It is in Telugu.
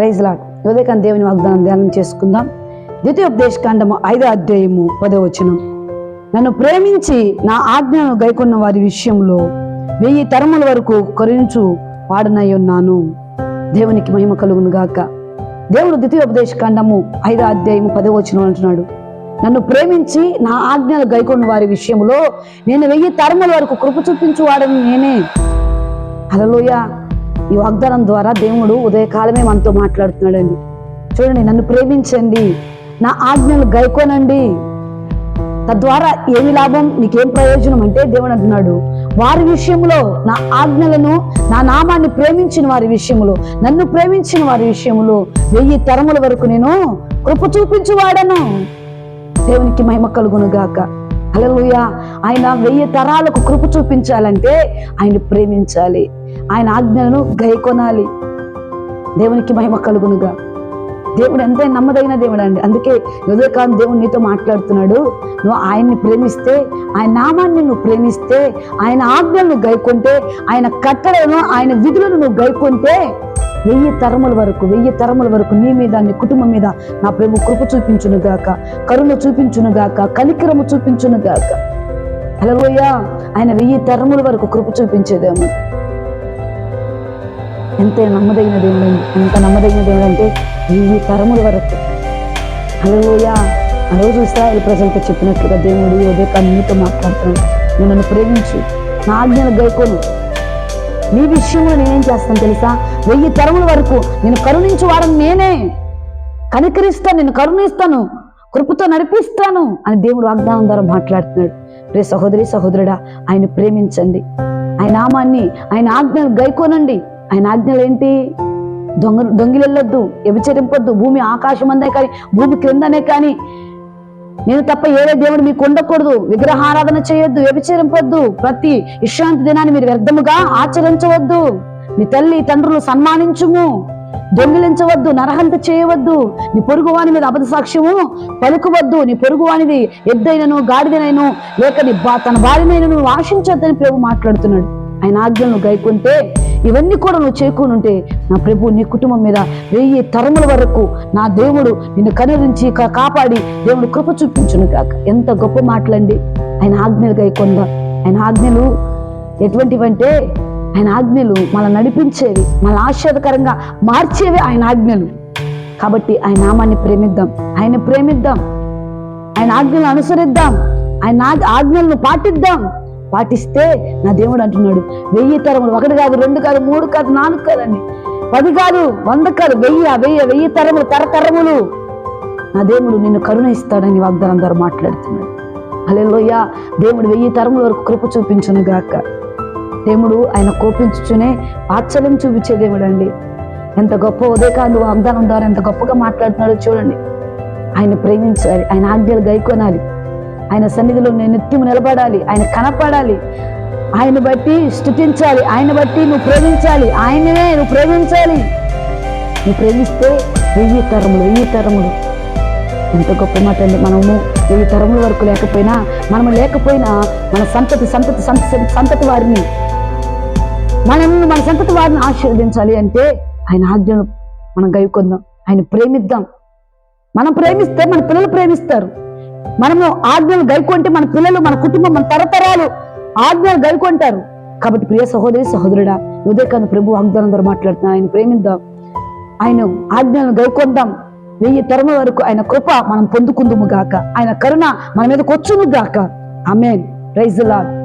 ప్రైజ్ లాడ్ ఉదయకాంత దేవుని వాగ్దానం ధ్యానం చేసుకుందాం. ద్వితీయోపదేశకాండము ఐదో అధ్యాయము పదవచనం నన్ను ప్రేమించి నా ఆజ్ఞను గైకొన్న వారి విషయంలో వెయ్యి తరముల వరకు కొరించు వాడనై ఉన్నాను. దేవునికి మహిమ కలుగును గాక. దేవుడు ద్వితీయోపదేశ కాండము ఐదో అధ్యాయము పదవచనం అంటున్నాడు. నన్ను ప్రేమించి నా ఆజ్ఞలు గైకొన్న వారి విషయంలో నేను వెయ్యి తరముల వరకు కృప చూపించు వాడని నేనే. హలోయ ఈ వాగ్దానం ద్వారా దేవుడు ఉదయకాలమే మనతో మాట్లాడుతున్నాడండి. చూడండి నన్ను ప్రేమించండి. నా ఆజ్ఞలు గైకోనండి. తద్వారా ఏమి లాభం? నీకేం ప్రయోజనం అంటే దేవుడు అంటున్నాడు వారి విషయంలో నా ఆజ్ఞలను నా నామాన్ని ప్రేమించిన వారి విషయంలో నన్ను ప్రేమించిన వారి విషయంలో వెయ్యి తరముల వరకు నేను కృప చూపించువాడను. దేవునికి మహిమ కలుగును గాక. అలలుయ ఆయన వెయ్యి తరాలకు కృప చూపించాలంటే ఆయన ప్రేమించాలి. ఆయన ఆజ్ఞలను గైకొనాలి. దేవునికి మహిమ కలుగునుగా. దేవుడు ఎంత నమ్మదగిన దేవుడు అండి అందుకే ఉదయకాలం దేవుడు నీతో మాట్లాడుతున్నాడు. నువ్వు ఆయన్ని ప్రేమిస్తే ఆయన నామాన్ని నువ్వు ప్రేమిస్తే ఆయన ఆజ్ఞలను గైకొంటే ఆయన కట్టడలను ఆయన విధులను నువ్వు గైకొంటే వెయ్యి తరముల వరకు వెయ్యి తరముల వరకు నీ మీద నీ కుటుంబం మీద నా ప్రభు కృప చూపించును గాక కరుణ చూపించును గాక కనికరము చూపించును గాక అలలోయ ఆయన వెయ్యి తరముల వరకు కృప చూపించేదేమో. ఎంత నమ్మదగిన దేవుడు ఎంత నమ్మదగిన దేవుడు అంటే ఈ తరముల వరకు. అలలోయ ఆ రోజు ఇస్రాయల్ ప్రజలతో చెప్పినట్లుగా దేవుడు ఉదయ నీతో మాట్లాడుతున్నాడు. నేను నన్ను ప్రేమించు. నా ఆజ్ఞలు గైకోను. నీ విషయంలో నేనేం చేస్తాను తెలుసా? వెయ్యి తరముల వరకు నేను కరుణించు వారం నేనే. కనికరిస్తాను నేను కరుణిస్తాను కృపతో నడిపిస్తాను అని దేవుడు వాగ్దానం ద్వారా మాట్లాడుతున్నాడు. రే సహోదరి సహోదరుడా ఆయన ప్రేమించండి. ఆయన నామాన్ని ఆయన ఆజ్ఞలు గైకోనండి. ఆయన ఆజ్ఞలు ఏంటి దొంగ దొంగిలెళ్ళొద్దు వ్యభిచరింపొద్దు భూమి ఆకాశం అందే కానీ భూమి క్రిందనే కానీ. నేను తప్ప ఏదే దేవుడు మీకు ఉండకూడదు. విగ్రహారాధన చేయొద్దు వ్యభిచరింపొద్దు. ప్రతి విశ్రాంతి దినాన్ని మీరు వ్యర్థముగా ఆచరించవద్దు. మీ తల్లి తండ్రులు సన్మానించుము. దొంగిలించవద్దు నరహంత చేయవద్దు. నీ పొరుగువాని మీద అబద్ధ సాక్ష్యము పలుకువద్దు. నీ పొరుగు వానిది ఎద్దైనను గాడిదనైను లేక నీ బా తన భార్యనైనను నువ్వు ఆశించొద్దని ప్రభు మాట్లాడుతున్నాడు. ఆయన ఆజ్ఞలను గైకుంటే ఇవన్నీ కూడా నువ్వు చేకూని ఉంటే నా ప్రభు నీ కుటుంబం మీద వెయ్యి తరముల వరకు నా దేవుడు నిన్ను కనురించి కాపాడి దేవుడు కృప చూపించును కాక ఎంత గొప్ప మాటలండి. ఆయన ఆజ్ఞలు గైకొందా ఆయన ఆజ్ఞలు ఎటువంటివంటే ఆయన ఆజ్ఞలు మళ్ళీ నడిపించేవి మన ఆశ్చర్యకరంగా మార్చేవి ఆయన ఆజ్ఞలు. కాబట్టి ఆయన నామాన్ని ప్రేమిద్దాం. ఆయన ప్రేమిద్దాం. ఆయన ఆజ్ఞలను అనుసరిద్దాం. ఆయన ఆజ్ఞలను పాటిద్దాం. పాటిస్తే నా దేవుడు అంటున్నాడు వెయ్యి తరములు ఒకటి కాదు రెండు కాదు మూడు కాదు నాలుగు కాదండి పది కాదు వంద కాదు వెయ్యి వెయ్యి వెయ్యి తరములు తరతరములు. నా దేవుడు నిన్ను కరుణ ఇస్తాడని వాగ్దానం ద్వారా మాట్లాడుతున్నాడు. అలెలోయ దేవుడు వెయ్యి తరముల వరకు కృప చూపించను గాక. దేవుడు ఆయన కోపించుచునే ఆశ్చర్యం చూపించే దేవుడు అండి. ఎంత గొప్ప ఉదయకాంతి వాగ్దానం ద్వారా ఎంత గొప్పగా మాట్లాడుతున్నాడో చూడండి. ఆయన ప్రేమించాలి ఆయన ఆజ్ఞలు గైకొనాలి. ఆయన సన్నిధిలో నేను నిత్యం నిలబడాలి. ఆయన కనపడాలి. ఆయన బట్టి స్థుతించాలి. ఆయన బట్టి నువ్వు ప్రేమించాలి. ఆయననే నువ్వు ప్రేమించాలి. నువ్వు ప్రేమిస్తే వెయ్యి తరములు వెయ్యి తరములు. ఎంత గొప్ప మాట అండి మనము. వెయ్యి తరముల వరకు లేకపోయినా మనము లేకపోయినా మన సంతతి సంతతి సంతతి సంతతి వారిని మనం మన సంతతి వారిని ఆశీర్వదించాలి అంటే ఆయన ఆజ్ఞను మనం గైకొందాం. ఆయన ప్రేమిద్దాం. మనం ప్రేమిస్తే మన పిల్లలు ప్రేమిస్తారు. మనము ఆజ్ఞలు గైకొంటే మన పిల్లలు మన కుటుంబం మన తరతరాలు ఆజ్ఞలు గైకొంటారు. కాబట్టి ప్రియ సహోదరి సహోదరుడా ఉదయకాంత ప్రభు వాగ్దానం మాట్లాడుతున్నా ఆయన ప్రేమిద్దాం ఆయన ఆజ్ఞలను గైకొందాం. వెయ్యి తరముల వరకు ఆయన కృప మనం పొందుకుందుము గాక. ఆయన కరుణ మన మీదకి వచ్చును గాక. అమేన్ రైజులా